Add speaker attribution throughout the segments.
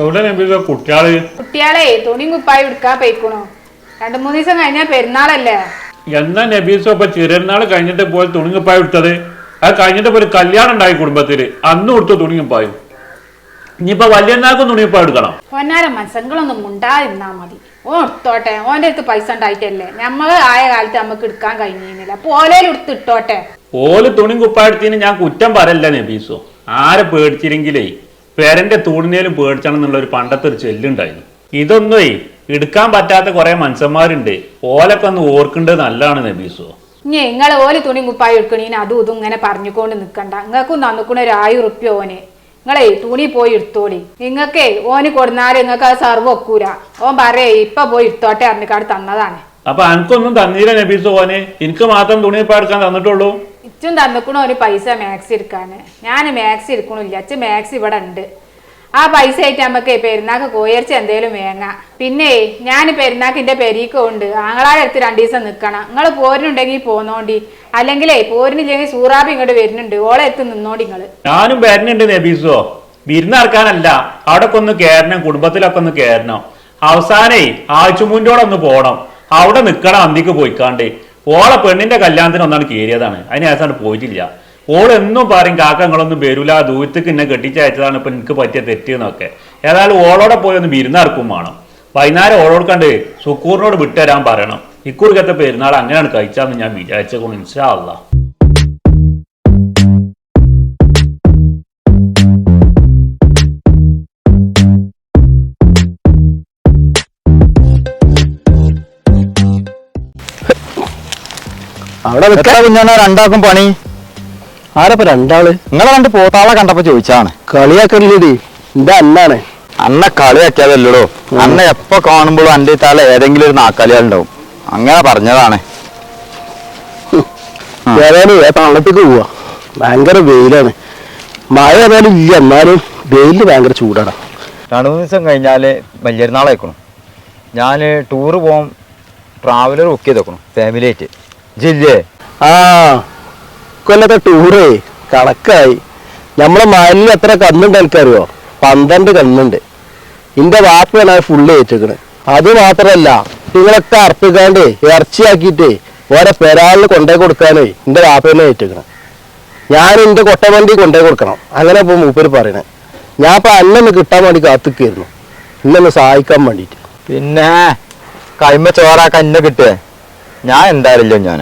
Speaker 1: എവിടെ നബീസ കുട്ടിയാൾ?
Speaker 2: കുട്ടികളെ തുണിയും കുപ്പായി എടുക്കാൻ പോയിക്കണു. രണ്ടു മൂന്ന് ദിവസം കഴിഞ്ഞാൽ പെരുന്നാളല്ലേ?
Speaker 1: എന്നാ നബീസ ഇപ്പൊ ചെറിയനാൾ കഴിഞ്ഞിട്ട് പോയി തുണിങ്ങിപ്പായ എടുത്തത്? അത് കഴിഞ്ഞിട്ട് ഒരു കല്യാണം ഉണ്ടായി കുടുംബത്തിൽ. അന്ന് കൊടുത്തു തുണിങ്ങിപ്പായും ഇനിയിപ്പൊ വലിയനാൾക്കും തുണിങ്ങിപ്പായ എടുക്കണം.
Speaker 2: പൊന്നാര മനസ്സങ്ങളൊന്നും മുണ്ടാതിരുന്നാ മതി. ഓൻ എടുത്തോട്ടെ ഓന്റെ അടുത്ത് പൈസ ഉണ്ടായിട്ടല്ലേ? ഞമ്മൾ ആയ കാലത്ത് നമുക്ക് എടുക്കാൻ കഴിഞ്ഞിരുന്നില്ല. ഓലയിൽ എടുത്ത് ഇട്ടോട്ടെ
Speaker 1: ഓൽ തുണി എടുത്തിന് ഞാൻ കുറ്റം പറയല്ല നബീസോ. ആരെ പേടിച്ചില്ലെങ്കിലേ? പേരന്റെ തൂണിനേലും പേടിച്ചണം എന്നുള്ള ഒരു പണ്ടത്തെ ഒരു ചെല്ലുണ്ടായിരുന്നു. ഇതൊന്നും എടുക്കാൻ പറ്റാത്ത കുറെ മനുഷ്യന്മാരുണ്ട്. ഓലൊക്കെ ഒന്ന് ഓർക്കേണ്ടത് നല്ലതാണ് നബീസോ.
Speaker 2: നിങ്ങൾ ഓൽ തുണി മുപ്പായി എടുക്കണീന് അതും ഇതും ഇങ്ങനെ പറഞ്ഞുകൊണ്ട് നിക്കണ്ട. നിങ്ങൾക്കും തന്നിക്കണ ഒരു ആയിരം ഉറുപ്പ്യ ഓനെ. നിങ്ങളെ തുണി പോയി എടുത്തോളി. നിങ്ങൾക്കേ ഓന് കൊടുന്നാൽ നിങ്ങൾക്ക് അത് സർവ് വെക്കൂല. ഓൻ പറയേ ഇപ്പൊ പോയി എടുത്തോട്ടെ അറിഞ്ഞിക്കാട് തന്നതാണ്.
Speaker 1: അപ്പൊ അനക്കൊന്നും തന്നീല നബീസോ ഓനെ. എനിക്ക് മാത്രം തുണി ഇപ്പൊ എടുക്കാൻ തന്നിട്ടുള്ളൂ.
Speaker 2: ഇച്ചും തന്നിക്കണ ഒരു പൈസ മാക്സ് എടുക്കാന്. ഞാൻ മാക്സ് എടുക്കണില്ല. അച്ഛൻ മാക്സ് ഇവിടെ ഉണ്ട് ആ പൈസ ആയിട്ട് നമുക്ക് പെരുന്നാക്ക് കോയർച്ച എന്തേലും വേങ്ങ. പിന്നെ ഞാൻ പെരുന്നാക്കിന്റെ പെരീക്ക് ഉണ്ട് ആങ്ങളാടെ അടുത്ത് രണ്ടു ദിവസം നിക്കണം. നിങ്ങൾ പോരിനുണ്ടെങ്കിൽ പോന്നോണ്ടി. അല്ലെങ്കിലേ പോരുന്നില്ലെങ്കിൽ സൂറാബി ഇങ്ങോട്ട് വരുന്നുണ്ട്. ഓളെ എത്തി നിന്നോണ്ടി നിങ്ങൾ
Speaker 1: ഞാനും വരുന്നുണ്ട് നബീസോ. വിരുന്നറക്കാനല്ല അവിടെ ഒന്ന് കയറണം കുടുംബത്തിലൊക്കെ ഒന്ന് കയറണം അവസാനേ ആഴ്ചമുന്റോടെ ഒന്ന് പോണം. അവിടെ നിക്കണം അന്തിക്ക് പോയിക്കാണ്ട്. ഓളെ പെണ്ണിന്റെ കല്യാണത്തിന് ഒന്നാണ് കയറിയതാണ്. അതിന് അവസാനം പോയിട്ടില്ല. ഓളെന്നും പറയും കാക്കങ്ങളൊന്നും വരൂല. ദൂരത്തേക്ക് എന്നെ കെട്ടിച്ചയച്ചതാണ് ഇപ്പൊ എനിക്ക് പറ്റിയ തെറ്റ് എന്നൊക്കെ. ഏതായാലും ഓളോടെ പോയി ഒന്ന് വിരുന്നാർക്കും വേണം. വൈകുന്നേരം ഓളോട് കണ്ട് സുക്കൂറിനോട് വിട്ടുതരാൻ പറയണം. ഇക്കുറിക്കത്തെ പെരുന്നാൾ അങ്ങനെയാണ് കഴിച്ചാന്ന് ഞാൻ വിചാരിച്ചേക്കുന്നു. ഇൻഷാ അള്ളാ.
Speaker 3: അവിടെ നിൽക്കാ. കുഞ്ഞാണ് രണ്ടാക്കും പണി?
Speaker 4: ആരപ്പ രണ്ടാൾ?
Speaker 3: നിങ്ങളെ രണ്ട് പോത്താളെ കണ്ടപ്പോ ചോദിച്ചാണ്.
Speaker 4: കളിയാക്കലില്ലടി എന്റെ അന്നാണ്.
Speaker 3: അന്ന കളിയാക്കിയതല്ലോ അന്ന എപ്പോ കാണുമ്പോഴും അന്റെ തല ഏതെങ്കിലും ഒരു നാക്കാലിയാളുണ്ടാവും അങ്ങനെ പറഞ്ഞതാണ്.
Speaker 4: ഏതായാലും തള്ളത്തേക്ക് പോവാ. ഭയങ്കര വെയിലാണ്. മഴ ഏതായാലും ഇല്ല. എന്നാലും വെയിൽ ഭയങ്കര ചൂടാണ്
Speaker 3: രണ്ടു മൂന്ന് ദിവസം കഴിഞ്ഞാൽ വലിയൊരുന്നാളായിക്കണം ഞാൻ ടൂറ് പോകാൻ ട്രാവലർ ബുക്ക് ചെയ്തേക്കണം. ഫാമിലി ആയിട്ട്. ജില്ലേ.
Speaker 4: ആ കൊല്ലത്തെ ടൂറേ കണക്കായി. നമ്മളെ മാലിന് എത്ര കന്നുണ്ട് എനിക്കറിയോ പന്ത്രണ്ട് കന്നുണ്ട്. ഇന്റെ വാപ്പയാണ് ഫുള്ള് ഏറ്റിക്കണ്. അത് മാത്രല്ല നിങ്ങളൊക്കെ അർപ്പിക്കാണ്ട് ഇറച്ചിയാക്കിയിട്ട് ഓരോ പെരാളിന് കൊണ്ടേ കൊടുക്കാനേ എന്റെ വാപ്പനെ ഏറ്റെടുക്കണം ഞാൻ എന്റെ കൊട്ടവണ്ടി കൊണ്ടേ കൊടുക്കണം. അങ്ങനെ ഇപ്പൊ മൂപ്പര് പറയണേ. ഞാൻ ഇപ്പൊ അന്നൊന്ന് കിട്ടാൻ വേണ്ടി കാത്തിക്കായിരുന്നു. ഇന്നൊന്ന് സഹായിക്കാൻ വേണ്ടിയിട്ട്.
Speaker 3: പിന്നെ കൈമ ചോറാക്കാൻ എന്നെ കിട്ടേ ഞാൻ എന്തായാലും ഞാൻ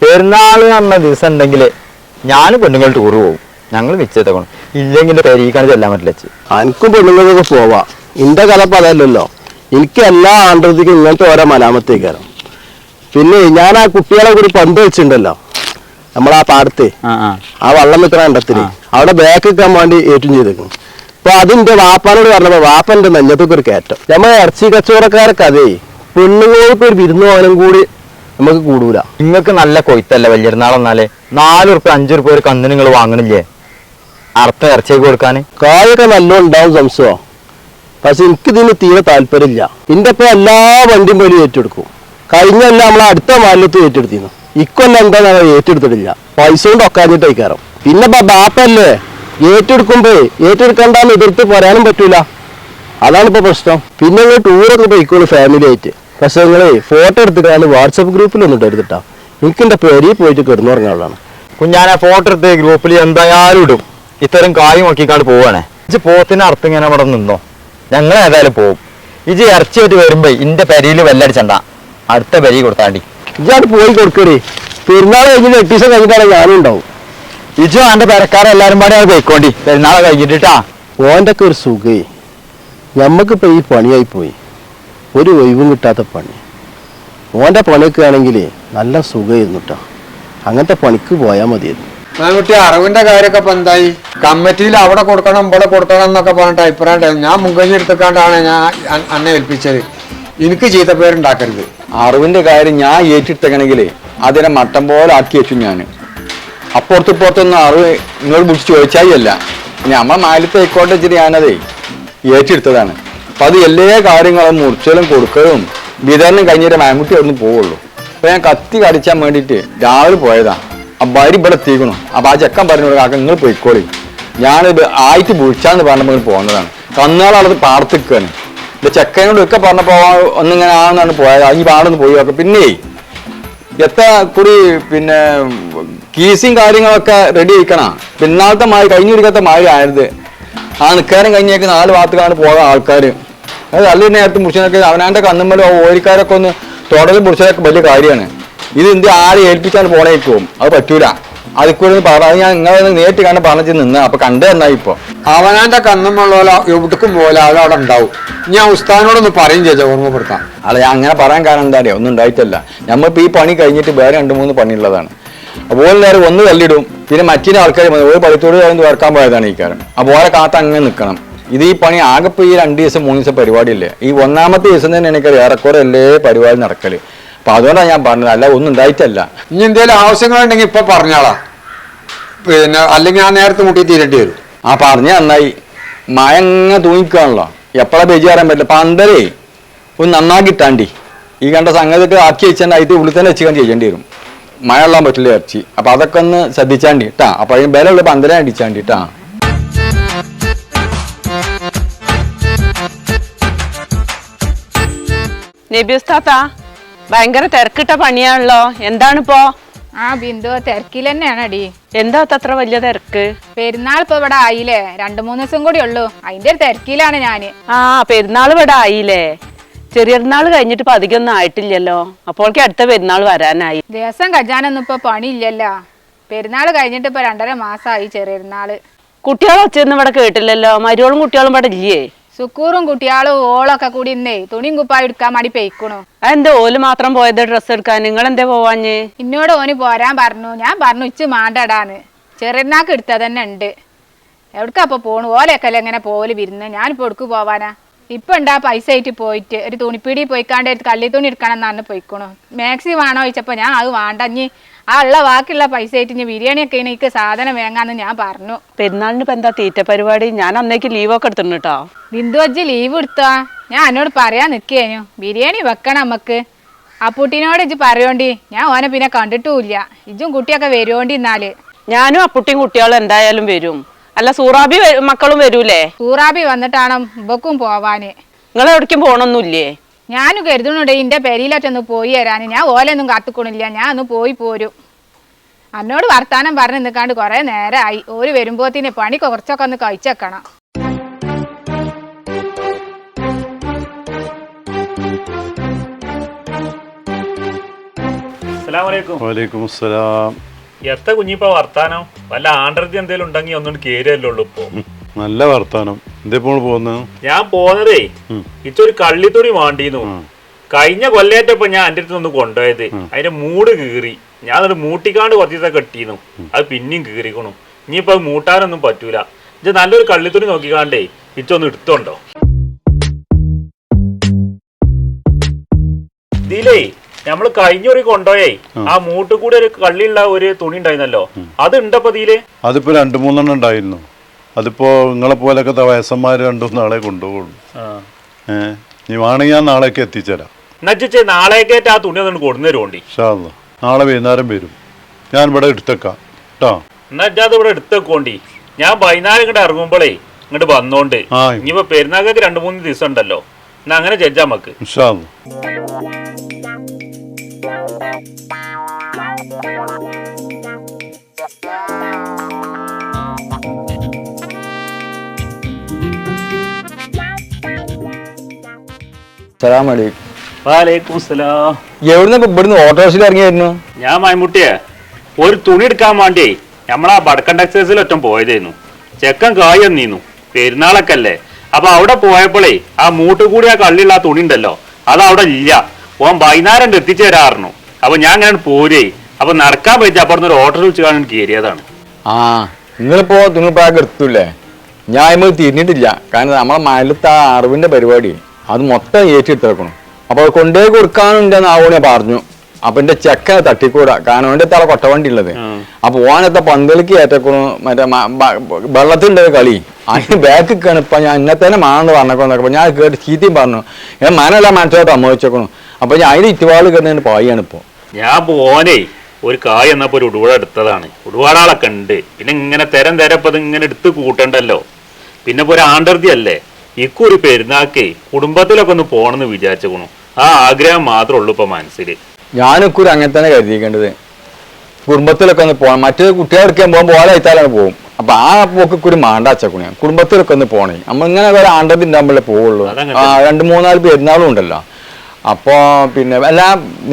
Speaker 3: പെരുന്നാൾ പറഞ്ഞ ദിവസം ഉണ്ടെങ്കിൽ ഞാൻ പെണ്ണുങ്ങൾ ടൂറ് പോകും. ഞങ്ങൾ മിച്ചെത്തക്കണം ഇല്ലെങ്കിൽ പെരീക്കാണ് ചെല്ലാൻ പറ്റില്ല
Speaker 4: എനിക്കും പെണ്ണുങ്ങൾക്കൊക്കെ പോവാം. എന്റെ കലപ്പ് അതല്ലല്ലോ. എനിക്ക് എല്ലാ ആണ്ടത്തേക്കും ഇങ്ങനത്തെ ഓരോ മലാമത്തേക്കാരം പിന്നെ ഞാൻ ആ കുട്ടികളെ കൂടി പന്ത് വെച്ചിട്ടുണ്ടല്ലോ. നമ്മളാ പാടത്തെ.
Speaker 3: ആ
Speaker 4: വള്ളം നിൽക്കുന്ന കണ്ടത്തിന് അവിടെ ബാക്ക് വെക്കാൻ വേണ്ടി ഏറ്റും ചെയ്തേക്കും അപ്പൊ അതിന്റെ വാപ്പാനോട് പറഞ്ഞപ്പോ വാപ്പന്റെ നെഞ്ഞത്തൊക്കെ ഒരു കയറ്റം. നമ്മൾ ഇറച്ചി കച്ചവടക്കാരൊക്കെ അതേ. പെണ്ണുങ്ങൾക്ക് ഒരു വിരുന്ന് കൂടി നമുക്ക് കൂടൂല.
Speaker 3: നിങ്ങൾക്ക് നല്ല കൊയ്ത്തല്ല വലിയൊരുന്നാളെന്നാലേ? നാല് ഉറുപ്പ്യ അഞ്ചു ഉറുപ്പ്യ ഒരു കന്ന് നിങ്ങൾ വാങ്ങണില്ലേ? അർത്ഥം ഇറച്ചി കൊടുക്കാൻ
Speaker 4: കായൊക്കെ നല്ല ഉണ്ടാവും സംശയം? പക്ഷെ എനിക്ക് ഇതിന് തീരെ താല്പര്യമില്ല. എന്റെ ഇപ്പൊ എല്ലാ വണ്ടിയും പോലും ഏറ്റെടുക്കും. കഴിഞ്ഞല്ല നമ്മളെ അടുത്ത മാലിന്യത്തിൽ ഏറ്റെടുത്തിരുന്നു. ഇക്കൊല്ലം എന്താ ഞങ്ങൾ ഏറ്റെടുത്തിട്ടില്ല. പൈസ കൊണ്ട് ഒക്കാഞ്ഞിട്ട് അയക്കാറും പിന്നെ ബാപ്പല്ലേ? ഏറ്റെടുക്കുമ്പോ ഏറ്റെടുക്കണ്ടെന്ന് എതിർത്ത് പറയാനും പറ്റൂല. അതാണ് പ്രശ്നം. പിന്നെ ടൂറൊക്കെ പോയിക്കോളൂ ഫാമിലി ആയിട്ട്. പക്ഷെ നിങ്ങളെ ഫോട്ടോ എടുത്തിട്ടാണ് വാട്സപ്പ് ഗ്രൂപ്പിലൊന്നും എടുത്തിട്ടാ. എനിക്ക് എന്റെ പേരി പോയിട്ട് കിടന്നുറങ്ങാനുള്ളതാണ്
Speaker 3: കുഞ്ഞാന ഫോട്ടോ എടുത്ത് ഗ്രൂപ്പിൽ എന്തായാലും ഇടും. ഇത്തരം കായ് നോക്കിക്കാണ്ട് പോവാണേ. ഇജ് പോത്തിന് അർത്ഥം ഇങ്ങനെ അവിടെ നിന്നോ? ഞങ്ങൾ ഏതായാലും പോകും ഇജ് ഇറച്ചി വെച്ച് വരുമ്പോ ഇന്റെ പെരിയിൽ വെല്ലടിച്ചണ്ട. അടുത്ത പെരി കൊടുത്താണ്ടി.
Speaker 4: ഇജാണ്ട് പോയി കൊടുക്കണേ പെരുന്നാൾ കഴിഞ്ഞിട്ട് എട്ട് ദിവസം കഴിഞ്ഞിട്ടാണ് ഞാനും ഉണ്ടാവും.
Speaker 3: ഇജു എന്റെ പെരക്കാരെല്ലാരും പാടി അത് പോയിക്കോണ്ടി. പെരുന്നാളെ കഴിഞ്ഞിട്ടാ
Speaker 4: ഓന്റെ ഒക്കെ ഒരു സുഖേ. ഞമ്മക്കിപ്പോ ഈ പണിയായി പോയി. ഒരു ഒഴിവും കിട്ടാത്ത പണി. ഓന്റെ പണിയൊക്കെ നല്ല സുഖമായിരുന്നു കേട്ടോ അങ്ങനത്തെ പണിക്ക് പോയാൽ മതിയായിരുന്നു.
Speaker 5: കുട്ടി അറിവിന്റെ കാര്യമൊക്കെ ഇപ്പൊ എന്തായി? കമ്മിറ്റിയിൽ അവിടെ കൊടുക്കണം ഇവിടെ കൊടുക്കണം എന്നൊക്കെ പറഞ്ഞിട്ട് അഭിപ്രായം ഞാൻ മുൻകൈ എടുത്തുകൊണ്ടാണ് ഞാൻ അന്നെ ഏൽപ്പിച്ചത്. എനിക്ക് ചീത്തപ്പേരുണ്ടാക്കരുത്.
Speaker 6: അറിവിന്റെ കാര്യം ഞാൻ ഏറ്റെടുത്തേക്കണെങ്കിൽ അതിനെ മട്ടം പോലെ ആക്കി വെച്ചു ഞാൻ. അപ്പുറത്ത് ഇപ്പുറത്തൊന്നും അറിവ് നിങ്ങൾ വിളിച്ച് ചോദിച്ചായി അല്ല. മാലത്തെ ആയിക്കോട്ടെ വെച്ചിട്ട് ഞാനതേ ഏറ്റെടുത്തതാണ്. അപ്പൊ അത് എല്ലാ കാര്യങ്ങളും മുറിച്ചലും കൊടുക്കലും വിതരണം കഴിഞ്ഞിട്ട് മാമുട്ടി അവിടുന്ന് പോവുള്ളൂ. അപ്പൊ ഞാൻ കത്തി കടിച്ചാൻ വേണ്ടിയിട്ട് രാവിലെ പോയതാ. ആ ഭാര്യ ഇവിടെ എത്തിക്കണം അപ്പൊ ആ ചെക്കൻ പറഞ്ഞു കാക്ക നിങ്ങൾ പോയിക്കോളി. ഞാനിത് ആയിട്ട് വിളിച്ചാന്ന് പറഞ്ഞപ്പോൾ പോകുന്നതാണ് കന്നുകളത് പാടത്തിക്കാണ് എന്റെ ചെക്കനോട് ഒക്കെ പറഞ്ഞപ്പോൾ ഒന്നിങ്ങനെ ആണെന്നാണ് പോയത്. ഈ പാടൊന്ന് പോയി നോക്കാം. പിന്നെ എത്ര കുറി പിന്നെ കീസും കാര്യങ്ങളൊക്കെ റെഡി ആയിക്കണം. പിന്നാളത്തെ മായി കഴിഞ്ഞിരിക്കാത്ത മായി ആയത് ആ നിൽക്കാനും കഴിഞ്ഞേക്ക് നാല് ഭാഗത്തേക്കാണ് പോകാൻ ആൾക്കാർ അത് നല്ല നേരത്തെ മുറിച്ചതൊക്കെ അവനാന്റെ കന്നുമ്മലോ ഓരിക്കാരൊക്കെ ഒന്ന് തുടങ്ങി മുറിച്ചതൊക്കെ വലിയ കാര്യമാണ്. ഇത് എന്ത് ആരെ ഏൽപ്പിച്ചാണ് പോണേക്കും അത് പറ്റൂല. അതിക്കൂടെ പറഞ്ഞു ഞാൻ നിങ്ങളെ നേരിട്ട് കാണാൻ പറഞ്ഞു നിന്ന്. അപ്പൊ കണ്ടു തന്നായി ഇപ്പൊ.
Speaker 5: അവനാന്റെ കന്നുമുള്ള എവിടേക്കും പോലെ അത് അവിടെ ഉണ്ടാവും. ഞാൻ ഉസ്താദിനോടൊന്ന് പറയും ചേച്ചാ ഓർമ്മപ്പെടുത്താം
Speaker 6: അല്ല ഞാൻ അങ്ങനെ പറയാൻ കാരണം എന്താ അറിയാം? ഒന്നും ഉണ്ടായിട്ടല്ല. നമ്മളിപ്പോ ഈ പണി കഴിഞ്ഞിട്ട് വേറെ രണ്ട് മൂന്ന് പണിയുള്ളതാണ്. അപ്പോൾ നേരം ഒന്ന് തല്ലിടും പിന്നെ മറ്റൊരു ആൾക്കാർ ഒരു പഠിത്തോട് കാര്യം തീർക്കാൻ പോയതാണ് ഈ കാര്യം അപ്പോൾ ഓരോ കാത്ത അങ്ങനെ നിൽക്കണം ഇത് ഈ പണി ആകെ ഇപ്പൊ ഈ രണ്ട് ദിവസം മൂന്ന് ദിവസം പരിപാടിയില്ലേ? ഈ ഒന്നാമത്തെ ദിവസം തന്നെ എനിക്ക് ഏറെക്കുറെ അല്ലേ പരിപാടി നടക്കൽ. അപ്പൊ അതുകൊണ്ടാണ് ഞാൻ പറഞ്ഞത്. അല്ല ഒന്നും ഉണ്ടായിട്ടല്ല.
Speaker 5: ഇനി എന്തെങ്കിലും ആവശ്യങ്ങളുണ്ടെങ്കിൽ ഇപ്പൊ പറഞ്ഞാളാ പിന്നെ അല്ലെങ്കിൽ ഞാൻ നേരത്തെ മുട്ടി തീരേണ്ടി വരും.
Speaker 6: ആ പറഞ്ഞ നന്നായി. മയങ്ങ തൂങ്ങിക്കാണല്ലോ. എപ്പോഴാ ബെജി പറയാൻ പറ്റില്ല. പന്തലേ ഒന്ന് നന്നാക്കി ഇട്ടാണ്ടി ഈ കണ്ട സംഗതിയൊക്കെ ആക്കി വെച്ചാൽ അതിന്റെ ഉള്ളിൽ തന്നെ വെച്ച് ചെയ്യേണ്ടി വരും. മഴ ഉള്ളാൻ പറ്റില്ല ഇറച്ചി. അപ്പൊ അതൊക്കെ ഒന്ന് ശ്രദ്ധിച്ചാണ്ടി കേട്ടാ അപ്പൊ അതിന് ബലമുള്ള പന്തലേ അടിച്ചാണ്ടി കേട്ടാ
Speaker 7: നബിയുസ്താത്ത ഭയങ്കര തിരക്കിട്ട പണിയാണല്ലോ. എന്താണിപ്പോ?
Speaker 2: ആ ബിന്ദു തിരക്കിൽ തന്നെയാണ് അടി
Speaker 7: എന്താ അത്ര വലിയ തിരക്ക്?
Speaker 2: പെരുന്നാൾ ഇപ്പൊ ഇവിടെ ആയില്ലേ? രണ്ടു മൂന്ന് ദിവസം കൂടി ഉള്ളു. അതിന്റെ ഒരു തിരക്കിലാണ് ഞാൻ.
Speaker 7: ആ പെരുന്നാൾ ഇവിടെ ആയില്ലേ? ചെറിയനാൾ കഴിഞ്ഞിട്ട് ഇപ്പൊ അധികം ഒന്നും ആയിട്ടില്ലല്ലോ. അപ്പോഴേക്ക് അടുത്ത പെരുന്നാൾ വരാനായി.
Speaker 2: ദിവസം കജാനൊന്നും ഇപ്പൊ പണിയില്ലല്ലോ. പെരുന്നാൾ കഴിഞ്ഞിട്ട് ഇപ്പൊ രണ്ടര മാസമായി ചെറിയനാൾ
Speaker 7: കുട്ടികളെ ഒച്ചയൊന്നും ഇവിടെ കേട്ടില്ലല്ലോ. മരുവളും കുട്ടികളും ഇവിടെ ഇല്ലേ?
Speaker 2: സുക്കൂറും കുട്ടിയാളും ഓളൊക്കെ കൂടി ഇന്നേ തുണിയും കുപ്പായി എടുക്കാൻ മടി പെയ്ക്കണു.
Speaker 7: അതെന്താ ഓൽ മാത്രം പോയത് ഡ്രസ്സ് എടുക്കാൻ? നിങ്ങൾ എന്തേ പോവാഞ്ഞ്?
Speaker 2: ഇന്നോട് ഓന് പോരാൻ പറഞ്ഞു. ഞാൻ പറഞ്ഞു ഉച്ച മാണ്ടടാന്ന്. ചെറിയനാക്ക് എടുത്തത് തന്നെ ഉണ്ട്. എവിടക്കാ അപ്പൊ പോണു? ഓലൊക്കെ എങ്ങനെ പോവൽ വിരുന്ന്? ഞാനിപ്പോ എടുക്കു പോവാനാ? ഇപ്പൊ ഉണ്ടാ പൈസ ആയിട്ട് പോയിട്ട് ഒരു തുണിപ്പീടി പോയിക്കാണ്ട് ഒരു കള്ളി തുണി എടുക്കണം എന്നാണ് പോയിക്കണു. മാക്സി വേണോ ചോദിച്ചപ്പോ ഞാൻ അത് വേണ്ടഞ്ഞ് ആ ഉള്ള ബാക്കിയുള്ള പൈസ ആയിട്ട് ഇനി ബിരിയാണിയൊക്കെ എനിക്ക് സാധനം വേങ്ങാന്ന് ഞാൻ പറഞ്ഞു.
Speaker 7: പെരുന്നാളിന് ഇപ്പൊ എന്താ തീറ്റ പരിപാടി? ഞാൻ അന്നേക്ക് ലീവൊക്കെ എടുത്തിട്ടുണ്ട് കേട്ടോ
Speaker 2: ബിന്ദു അജ്ജി ലീവ് എടുത്താ? ഞാൻ എന്നോട് പറയാൻ നിൽക്കേനു ബിരിയാണി വെക്കണം നമുക്ക് ആ പുട്ടിനോട് ഇജ്ജ് പറയോണ്ടി. ഞാൻ ഓനെ പിന്നെ കണ്ടിട്ടുമില്ല ഇജ്ജും കുട്ടിയൊക്കെ വരുവോണ്ടി എന്നാൽ
Speaker 7: ഞാനും അപ്പുട്ടിയും കുട്ടികളും എന്തായാലും വരും. അല്ല സൂറാബി വ- മക്കളും വരൂലേ?
Speaker 2: സൂറാബി വന്നിട്ടാണ് ഇവക്കും പോവാന്.
Speaker 7: നിങ്ങൾ എവിടേക്കും പോണൊന്നുമില്ലേ?
Speaker 2: ഞാനും കരുതുന്നുണ്ട് ഇന്റെ പെരിയിലൊറ്റൊന്ന് പോയി തരാന് ഞാൻ ഓലൊന്നും കാത്തുക്കണില്ല. ഞാൻ ഒന്ന് പോയി പോരും. അന്നോട് വർത്താനം പറഞ്ഞു നിൽക്കാണ്ട് കുറെ നേരമായി ഓര് വരുമ്പോത്തിന് പണി കുറച്ചൊക്കെ ഒന്ന് കഴിച്ചേക്കണം.
Speaker 1: അസ്സലാമലൈക്കും
Speaker 8: വലൈക്കും അസ്സലാം.
Speaker 1: എത്ര കുഞ്ഞിപ്പോ വർത്താനം? വല്ല ആണ്ടർജി എന്തേലും ഉണ്ടെങ്കിൽ ഒന്നും ഉള്ളൂ ഇപ്പൊ.
Speaker 8: നല്ല വർത്താനം. എന്തിപ്പോൾ പോകുന്നത്
Speaker 1: ഞാൻ പോന്നതേ ഇച്ചൊരു കള്ളിത്തുണി വാണ്ടിന്നു. കഴിഞ്ഞ കൊല്ലേറ്റപ്പോ ഞാൻ എന്റെ അടുത്ത് ഒന്ന് കൊണ്ടുപോയത്. അതിന്റെ മൂട് കീറി. ഞാൻ അത് മൂട്ടിക്കാണ്ട് കുറച്ച് ദിവസം കെട്ടിന്നു അത് പിന്നെയും കീറിക്കണു. ഇനിയിപ്പോ അത് മൂട്ടാനൊന്നും പറ്റൂല. ഇത് നല്ലൊരു കള്ളിത്തുണി നോക്കിക്കാണ്ടേ ഇച്ചൊന്ന് എടുത്തോണ്ടോ ഇതിലേ നമ്മൾ കഴിഞ്ഞൊരു കൊണ്ടോയേ ആ. മൂട്ട് കൂടെ ഒരു കള്ളിയുള്ള ഒരു തുണി ഉണ്ടായിരുന്നല്ലോ. അത് ഉണ്ടപ്പോ ഇതിൽ?
Speaker 8: അതിപ്പോ രണ്ടു മൂന്നെണ്ണം ഉണ്ടായിരുന്നു. അതിപ്പോ നിങ്ങളെ പോലൊക്കെ വയസ്സന്മാര് രണ്ടു നാളെ കൊണ്ടുപോകുള്ളൂ ഏ? നീ വേണമെങ്കിൽ ഞാൻ നാളേക്ക് എത്തിച്ചേരാം.
Speaker 1: എന്നുവെച്ചേ നാളേക്കേറ്റ് ആ തുണി ഒന്ന് കൊടുന്നേരോണ്ടി
Speaker 8: ഷാ നാളെ വൈകുന്നേരം വരും. ഞാൻ ഇവിടെ എടുത്തേക്കാം. കേട്ടോ?
Speaker 1: എന്നാ ഇവിടെ എടുത്തേക്കോണ്ടി. ഞാൻ വൈകുന്നേരം ഇങ്ങോട്ട് ഇറങ്ങുമ്പോഴേ ഇങ്ങോട്ട് വന്നോണ്ട്. ഇനിയിപ്പോ പെരുന്നാൾക്ക് രണ്ടു മൂന്ന് ദിവസം ഉണ്ടല്ലോ. എന്നാ അങ്ങനെ ജഡ്ജാ മക്ക്
Speaker 8: ഇൻഷാ
Speaker 6: സലാം അലൈക്കും
Speaker 1: വാലേക്കും സലാം.
Speaker 6: എവിടുന്ന് ഇപ്പൊ ഇവിടുന്ന് ഓട്ടോറിക്ഷയിൽ ഇറങ്ങിയായിരുന്നു?
Speaker 1: ഞാൻ മൈമുട്ടിയെ. ഒരു തുണി എടുക്കാൻ വേണ്ടി നമ്മളാ ബഡക്കൺ ടെക്സൈസിൽ ഒറ്റം പോയതായിരുന്നു ചെക്കൻ കായ് നീന്നു പെരുന്നാളൊക്കെ അല്ലേ അപ്പൊ അവിടെ പോയപ്പോഴേ ആ മൂട്ട് കൂടി ആ കള്ളിയുള്ള ആ തുണി ഉണ്ടല്ലോ. അത് അവിടെ ഇല്ല. ഓൻ വൈകുന്നേരം എത്തിച്ചു തരാറുന്നു അപ്പൊ ഞാൻ അങ്ങനെ പോരേ. അപ്പൊ നടക്കാൻ പറ്റി അപ്പുറത്ത് ഒരു ഓട്ടോ വിളിച്ച് കാണാൻ കയറിയതാണ്.
Speaker 6: ആ നിങ്ങളിപ്പോ തുണിപ്പാക്ക് എടുത്തൂല്ലേ ഞാൻ തിരിഞ്ഞിട്ടില്ല. കാരണം നമ്മളെ മലത്ത് ആ അറിവിന്റെ പരിപാടി. അത് മൊത്തം ഏറ്റെടുത്തേക്കണം. അപ്പൊ കൊണ്ടേ കൊടുക്കാനുണ്ട് കൊടുക്കാനുണ്ടെന്ന് ആവോണെ പറഞ്ഞു. അപ്പൊ എന്റെ ചെക്ക തട്ടിക്കൂടാ. കാരണം എന്റെ തല കൊട്ടവണ്ടി ഉള്ളത് അപ്പൊ ഓനത്തെ പന്തലിക്ക് ഏറ്റക്കണു. മറ്റേ വെള്ളത്തിന്റെ കളി. അതിന് ബാക്ക് കണിപ്പ ഞാൻ എന്നെ തന്നെ മാണെന്ന് പറഞ്ഞേക്കോ ഞാൻ കേട്ട് ചീത്തയും പറഞ്ഞു. ഞാൻ മനല്ല മനസ്സിലോട്ട് സമ്മതിച്ചേക്കണു. അപ്പൊ ഞാൻ അതിന് ഇറ്റുവാൾ കിട്ടുന്നതിന് പായാണ് ഇപ്പൊ.
Speaker 1: ഞാൻ പോനെ ഒരു കായ് എന്നപ്പോ ഒരു ഉടുവാട എടുത്തതാണ്. ഉടുവാടാളൊക്കെ ഉണ്ട് പിന്നെ ഇങ്ങനെ തരം തരപ്പത് ഇങ്ങനെ എടുത്ത് കൂട്ടണ്ടല്ലോ. പിന്നെ ഇപ്പൊ ഒരു ആണ്ടർതി അല്ലേ? ഇക്കുറി പെരുന്നാക്കേ കുടുംബത്തിലൊക്കെ ഒന്ന് പോണെന്ന് വിചാരിച്ചേക്കണു. ആ ആഗ്രഹം മാത്രമേ ഉള്ളൂ ഇപ്പൊ മനസ്സിൽ ഞാൻ
Speaker 6: ഞാനൊക്കെ അങ്ങനെ തന്നെ കരുതിക്കേണ്ടത് കുടുംബത്തിലൊക്കെ ഒന്ന് പോകണം മറ്റേ കുട്ടികളെടുക്കാൻ പോകുമ്പോൾ ഓല അയത്താലാണ് പോകും അപ്പൊ ആ പോക്ക് ഒരു മാണ്ട അച്ചക്കുണിയാ കുടുംബത്തിലൊക്കെ ഒന്ന് പോണേ. നമ്മൾ ഇങ്ങനെ ഒരു ആണ്ടത് ഉണ്ടാകുമ്പോഴേ പോവുള്ളൂ. ആ രണ്ട് മൂന്നാൽ പെരുന്നാളും ഉണ്ടല്ലോ. അപ്പൊ പിന്നെ അല്ല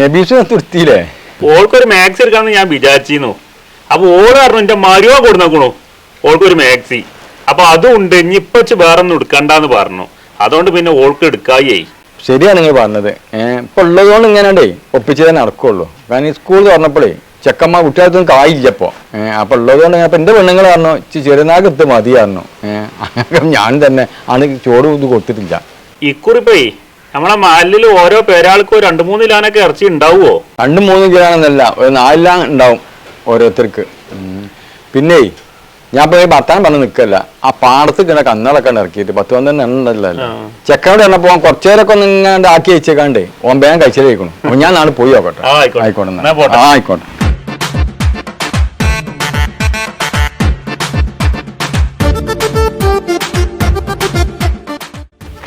Speaker 6: നബീസ് തൃപ്തിയില്ലേ
Speaker 1: ഓൾക്കൊരു മാക്സി എടുക്കാന്ന് ഞാൻ വിചാരിച്ചിരുന്നു. അപ്പൊ ഓൾ പറഞ്ഞു എന്റെ മരുവാ കൊടുന്നേക്കണു. ഓൾക്കൊരു മാക്സി. അപ്പൊ അതും ഉണ്ട്. ഇനി ഇപ്പൊ ഇച്ച് വേറെ ഒന്നും എടുക്കണ്ടെന്ന് പറഞ്ഞു. അതുകൊണ്ട് പിന്നെ ഓൾക്ക് എടുക്കായി
Speaker 6: ശരിയാണ് നിങ്ങൾ പറഞ്ഞത്. ഇപ്പൊ ഉള്ളതുകൊണ്ട് ഇങ്ങനെ ഒപ്പിച്ചതേ നടക്കുള്ളൂ. കാരണം ഈ സ്കൂൾ തുറന്നപ്പോഴേ ചെക്കന്മാർ കുട്ടികൾക്കൊന്നും കായില്ലപ്പോ ഏഹ് അപ്പൊ ഉള്ളതുകൊണ്ട് കൊണ്ട് അപ്പൊ എന്റെ പെണ്ണുങ്ങൾ പറഞ്ഞു "ഇച്ചി ചെറുനാഗത്ത് മതിയായിരുന്നു ഞാൻ തന്നെ ആണ് ചോറ് ഇത് കൊടുത്തിട്ടില്ല.
Speaker 1: ഇക്കുറിപ്പേ നമ്മളെ മാലിൽ ഓരോ പേരാൾക്കും രണ്ടു മൂന്ന് ലാനൊക്കെ ഇറച്ചി ഉണ്ടാവുമോ
Speaker 6: രണ്ട് മൂന്ന് ലാനെന്നല്ല ഒരു നാലിലാ ഉണ്ടാവും ഓരോരുത്തർക്ക്. പിന്നെ ഞാൻ പോയി ഭർത്താൻ പറഞ്ഞ് നിൽക്കല്ല ആ പാടത്ത് ഇങ്ങനെ കന്നുകളൊക്കെ ഇറക്കിയിട്ട് പത്ത് പന്ത്രണ്ട് എണ്ണ ഉണ്ടല്ലോ. ചെക്കനോട് എണ്ണപ്പോ കുറച്ചു പേരൊക്കെ ഒന്ന് ഇങ്ങനെ ആക്കി വെച്ചേക്കാണ്ട് ഓൻ വേഗം കഴിച്ചിലേക്കണം അപ്പൊ ഞാൻ നാളെ പോയി നോക്കട്ടെ.
Speaker 1: ആയിക്കോട്ടെ.
Speaker 6: ആയിക്കോട്ടെ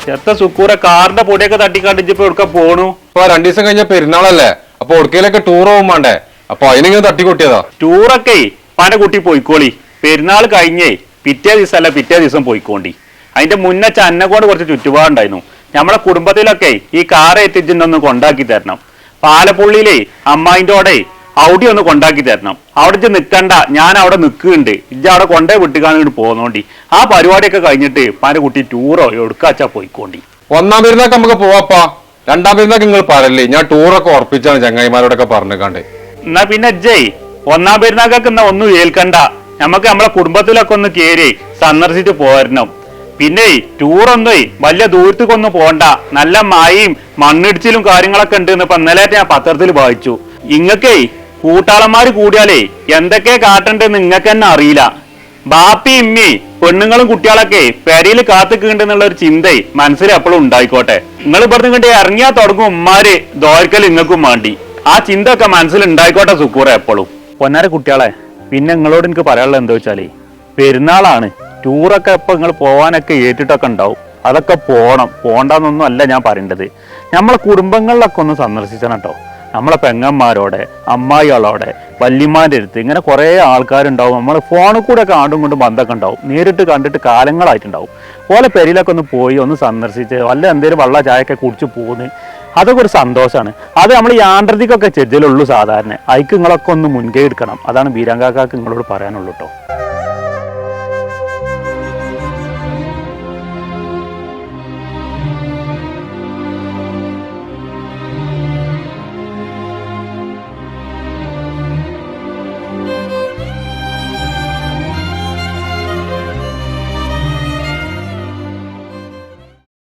Speaker 6: ചെത്ത
Speaker 1: എത്ര സുക്കൂര കാറിന്റെ പൊടിയൊക്കെ തട്ടിക്കാട്ടിച്ചിപ്പോ എവിടെ പോണു?
Speaker 5: ഇപ്പൊ രണ്ടു ദിവസം കഴിഞ്ഞ പെരുന്നാളല്ലേ? അപ്പൊ ഒടുക്കയിലൊക്കെ ടൂർ പോകുമ്പോണ്ടേ അപ്പൊ അതിനിങ്ങനെ തട്ടിക്കൊട്ടിയതാ?
Speaker 1: ടൂറൊക്കെ പന കുട്ടി പോയിക്കോളി. പെരുന്നാൾ കഴിഞ്ഞേ പിറ്റേ ദിവസം അല്ല പിറ്റേ ദിവസം പോയിക്കോണ്ടി. അതിന്റെ മുന്നേ ചന്നകോട് കുറച്ച് ചുറ്റുപാടുണ്ടായിരുന്നു. നമ്മളെ കുടുംബത്തിലൊക്കെ ഈ കാർ എത്തിച്ചിട്ടൊന്ന് കൊണ്ടാക്കി തരണം. പാലപ്പുള്ളിയിലെ അമ്മായിന്റെോടെ അവിടെ ഒന്ന് കൊണ്ടാക്കി തരണം. അവിടെ ഇജ്ജ് നിൽക്കണ്ട ഞാൻ അവിടെ നിൽക്കുന്നുണ്ട്. ഇജ്ജ് അവിടെ കൊണ്ടേ വിട്ടുകാണിട്ട് പോകുന്നോണ്ടി ആ പരിപാടിയൊക്കെ കഴിഞ്ഞിട്ട് പാന്റെ കുട്ടി ടൂറോ എടുക്കാച്ചാ പോയിക്കോണ്ടി.
Speaker 5: ഒന്നാം പെരുന്നാക്ക് നമുക്ക് പോവാപ്പാ. രണ്ടാം പെരുന്നാക്ക് നിങ്ങൾ പറയല്ലേ ഞാൻ ടൂറൊക്കെ ഉറപ്പിച്ചാണ് ചങ്ങായിമാരോടൊക്കെ പറഞ്ഞു കണ്ടേ
Speaker 1: എന്നാ പിന്നെ ജയ് ഒന്നാം പെരുന്നാക്കൊക്കെ എന്നാ ഒന്നും ഏൽക്കണ്ട. നമുക്ക് നമ്മളെ കുടുംബത്തിലൊക്കെ ഒന്ന് കയറി സന്ദർശിച്ച് പോരണം. പിന്നെ ടൂറൊന്നേ വലിയ ദൂരത്തേക്കൊന്നും പോണ്ട. നല്ല മായയും മണ്ണിടിച്ചിലും കാര്യങ്ങളൊക്കെ ഉണ്ട് ഇപ്പൊ ഇന്നലെ ഞാൻ പത്രത്തിൽ വായിച്ചു. ഇങ്ങക്കേ കൂട്ടാളന്മാർ കൂടിയാലേ എന്തൊക്കെ കാട്ടണ്ടെന്ന് ഇങ്ങക്ക് തന്നെ അറിയില്ല. ബാപ്പി ഇമ്മി പെണ്ണുങ്ങളും കുട്ടികളൊക്കെ പെരയിൽ കാത്തുക്കുന്നുണ്ടെന്നുള്ള ഒരു ചിന്തയെ മനസ്സിൽ എപ്പോഴും ഉണ്ടായിക്കോട്ടെ. നിങ്ങൾ ഇവിടുന്ന് കണ്ട് ഇറങ്ങിയാ തുടങ്ങും ഉമ്മാര് ദോർക്കൽ നിങ്ങൾക്കും വേണ്ടി. ആ ചിന്ത ഒക്കെ മനസ്സിൽ ഉണ്ടായിക്കോട്ടെ സുക്കൂറ എപ്പോഴും. പൊന്നാര കുട്ടികളെ പിന്നെ നിങ്ങളോട് എനിക്ക് പറയാനുള്ളത് എന്താ വെച്ചാൽ പെരുന്നാളാണ്. ടൂറൊക്കെ ഇപ്പൊ നിങ്ങൾ പോകാനൊക്കെ ഏറ്റിട്ടൊക്കെ ഉണ്ടാവും. അതൊക്കെ പോകണം പോണ്ടെന്നൊന്നും അല്ല ഞാൻ പറയേണ്ടത്. നമ്മളെ കുടുംബങ്ങളിലൊക്കെ ഒന്ന് സന്ദർശിച്ചണം കേട്ടോ നമ്മളെ പെങ്ങന്മാരോടെ അമ്മായികളോടെ വല്യമാരുടെ അടുത്ത് ഇങ്ങനെ കുറേ ആൾക്കാരുണ്ടാവും. നമ്മൾ ഫോണിൽ കൂടെ ഒക്കെ ആണ്ടും കൊണ്ടും ബന്ധമൊക്കെ ഉണ്ടാവും. നേരിട്ട് കണ്ടിട്ട് കാലങ്ങളായിട്ടുണ്ടാവും. ഓലെ പെരിയിലൊക്കെ ഒന്ന് പോയി ഒന്ന് സന്ദർശിച്ച് വല്ല എന്തെങ്കിലും വള്ള ചായയൊക്കെ കുടിച്ച് പോകുന്നു അതൊക്കെ ഒരു സന്തോഷമാണ് അത് നമ്മൾ യാന്ത്രികൊക്കെ ചെജ്ജലുള്ളൂ സാധാരണ. അയക്ക് നിങ്ങളൊക്കെ ഒന്ന് മുൻകൈ എടുക്കണം. അതാണ് ബീരാങ്കാക്കാക്ക് നിങ്ങളോട് പറയാനുള്ളൂ കേട്ടോ